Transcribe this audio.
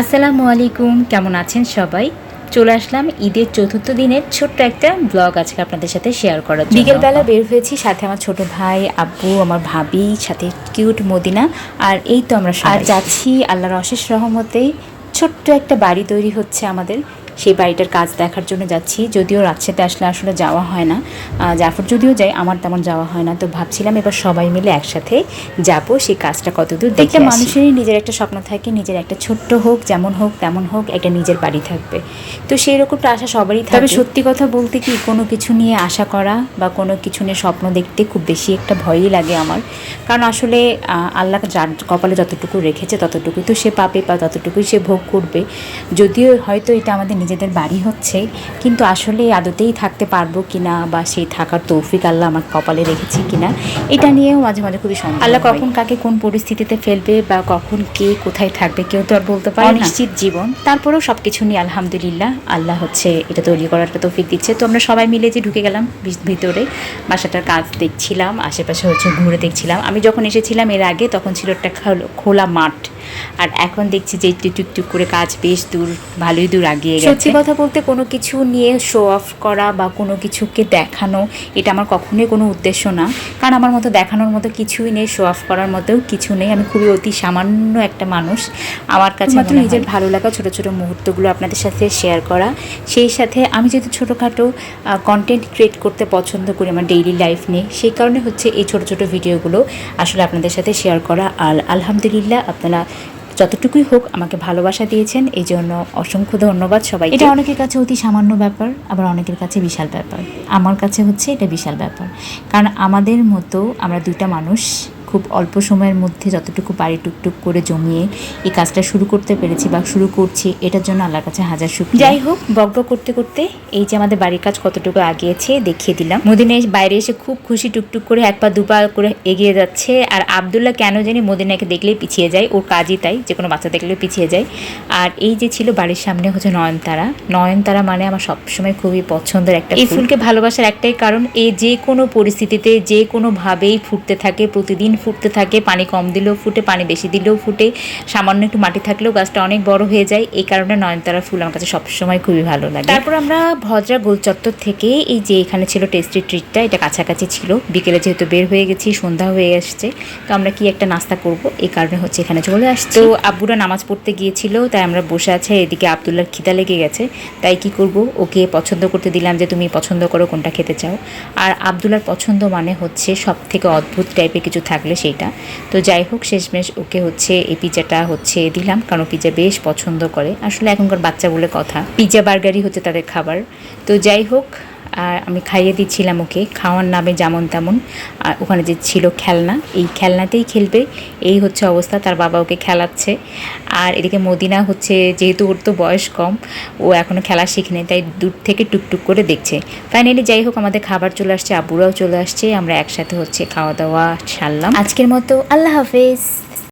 আসসালামু আলাইকুম কেমন আছেন সবাই? চলে আসলাম ঈদের চতুর্থ দিনের ছোট্ট একটা ব্লগ আজকে আপনাদের সাথে শেয়ার করার বিকেলবেলা বের হয়েছি সাথে আমার ছোট ভাই আব্বু আমার ভাবি সাথে কিউট মদিনা। আর এই তো আমরা আর যাচ্ছি আল্লাহর অশেষ রহমতে ছোট্ট একটা বাড়ি তৈরি হচ্ছে আমাদের। সেই বাড়িটার কাজ দেখার জন্য যাচ্ছি। যদিও রাজশাহীতে আসলে আসলে যাওয়া হয় না। জাফর যদিও যাই আমার তেমন যাওয়া হয় না। তো ভাবছিলাম এবার সবাই মিলে একসাথে যাব সেই কাজটা কতদূর দেখে মানুষেরই নিজের একটা স্বপ্ন থাকে নিজের একটা ছোট্ট হোক যেমন হোক তেমন হোক একটা নিজের বাড়ি থাকবে। তো সেই রকমটা আশা সবারই তবে সত্যি কথা বলতে কি কোনো কিছু নিয়ে আশা করা বা কোনো কিছু নিয়ে স্বপ্ন দেখতে খুব বেশি একটা ভয়ই লাগে আমার। কারণ আসলে আল্লাহ যার কপালে যতটুকু রেখেছে ততটুকুই তো সে পাবে বা ততটুকুই সে ভোগ করবে। যদিও হয়তো এটা আমাদের নিজেদের বাড়ি হচ্ছে কিন্তু আসলে আদতেই থাকতে পারব কিনা বা সেই থাকার তৌফিক আল্লাহ আমার কপালে রেখেছি কিনা এটা নিয়েও মাঝে মাঝে খুবই সন্দেহ আল্লাহ কখন কাকে কোন পরিস্থিতিতে ফেলবে বা কখন কে কোথায় থাকবে কেউ তো আর বলতে পারে নিশ্চিত জীবন তারপরেও সব কিছু নিয়ে আলহামদুলিল্লাহ আল্লাহ হচ্ছে এটা তৈরি করার একটা তৌফিক দিচ্ছে। তো আমরা সবাই মিলে যে ঢুকে গেলাম ভিতরে বাসাটার কাজ দেখছিলাম আশেপাশে হচ্ছে ঘুরে দেখছিলাম। আমি যখন এসেছিলাম এর আগে তখন ছিল একটা খোল- খোলা মাঠ আর এখন দেখছি যে একটু টুকটুক করে কাজ বেশ দূর ভালোই দূর আগিয়ে গেছে। সত্যি কথা বলতে কোনো কিছু নিয়ে শো অফ করা বা কোনো কিছুকে দেখানো এটা আমার কখনোই কোনো উদ্দেশ্য না। কারণ আমার মতো দেখানোর মতো কিছুই নেই শো অফ করার মতো কিছু নেই। আমি খুবই অতি সামান্য একটা মানুষ। আমার কাছে মাত্র নিজের ভালো লাগা ছোটো ছোটো মুহূর্তগুলো আপনাদের সাথে শেয়ার করা। সেই সাথে আমি যেহেতু ছোটোখাটো কন্টেন্ট ক্রিয়েট করতে পছন্দ করি আমার ডেইলি লাইফ নিয়ে সেই কারণে হচ্ছে এই ছোটো ছোটো ভিডিওগুলো আসলে আপনাদের সাথে শেয়ার করা। আর আলহামদুলিল্লাহ আপনারা যতটুকুই হোক আমাকে ভালোবাসা দিয়েছেন, এই জন্য অসংখ্য ধন্যবাদ সবাই এটা অনেকের কাছে অতি সামান্য ব্যাপার, আবার অনেকের কাছে বিশাল ব্যাপার। আমার কাছে হচ্ছে এটা বিশাল ব্যাপার। কারণ আমাদের মতো আমরা দুইটা মানুষ খুব অল্প সময়ের মধ্যে যতটুকু পারি টুকটুক করে জমিয়ে এই কাজটা শুরু করতে পেরেছি বা শুরু করছি এটার জন্য আল্লাহর কাছে হাজার শুক্রিয়া। যাই হোক বকবক করতে করতে এই যে আমাদের বাড়ির কাজ কতটুকু আগিয়েছে দেখিয়ে দিলাম। মদিনা বাইরে এসে খুব খুশি টুকটুক করে এক পা দু পা করে এগিয়ে যাচ্ছে। আর আবদুল্লাহ কেন জানি মদিনাকে দেখলেই পিছিয়ে যায় ওর কাজই তাই যে কোনো বাচ্চা দেখলেই পিছিয়ে যায়। আর এই যে ছিল বাড়ির সামনে হচ্ছে নয়নতারা। নয়নতারা মানে আমার সবসময় খুবই পছন্দের একটা এই ফুলকে ভালোবাসার একটাই কারণ এ যে কোনো পরিস্থিতিতে যে কোনোভাবেই ফুটতে থাকে প্রতিদিন ফুটতে থাকে পানি কম দিলেও ফুটে পানি বেশি দিলেও ফুটে। সামান্য একটু মাটি থাকলেও গাছটা অনেক বড় হয়ে যায়। এই কারণে নয়নতারা ফুল আমার কাছে সবসময় খুবই ভালো লাগে। তারপর আমরা ভদ্রা গোল চত্বর থেকে এই যে এখানে ছিল টেস্টি ট্রিটটা এটা কাছাকাছি ছিল। বিকেলে যেহেতু বের হয়ে গেছি সন্ধ্যা হয়ে আসছে তো আমরা কি একটা নাস্তা করব? এই কারণে হচ্ছে এখানে চলে আসছে। তো আব্বুরা নামাজ পড়তে গিয়েছিল তাই আমরা বসে আছে এদিকে আবদুল্লার খিদা লেগে গেছে। তাই কি করব? ওকে পছন্দ করতে দিলাম যে তুমি পছন্দ করো কোনটা খেতে চাও? আর আবদুল্লার পছন্দ মানে হচ্ছে সব থেকে অদ্ভুত টাইপের কিছু থাকলে সেইটা। তো যাই হোক, শেষমেশ ওকে হচ্ছে এই পিজাটা হচ্ছে দিলাম, কারণ পিজা বেশ পছন্দ করে। আসলে এখনকার বাচ্চা বলে কথা। পিজা বার্গারই হচ্ছে তাদের খাবার। তো যাই হোক আর আমি খাইয়ে দিচ্ছিলাম ওকে। খাওয়ার নামে যেমন তেমন। আর ওখানে যে ছিল খেলনা, এই খেলনাতেই খেলবে। এই হচ্ছে অবস্থা, তার বাবা ওকে খেলাচ্ছে। আর এদিকে মদিনা হচ্ছে, যেহেতু ওর তো বয়স কম, ও এখনও খেলা শিখেনি, তাই দূর থেকে টুকটুক করে দেখছে। ফাইনালি যাই হোক, আমাদের খাবার চলে আসছে, আবুরাও চলে আসছে। আমরা একসাথে হচ্ছে খাওয়া দাওয়া সারলাম। আজকের মতো আল্লাহ হাফেজ।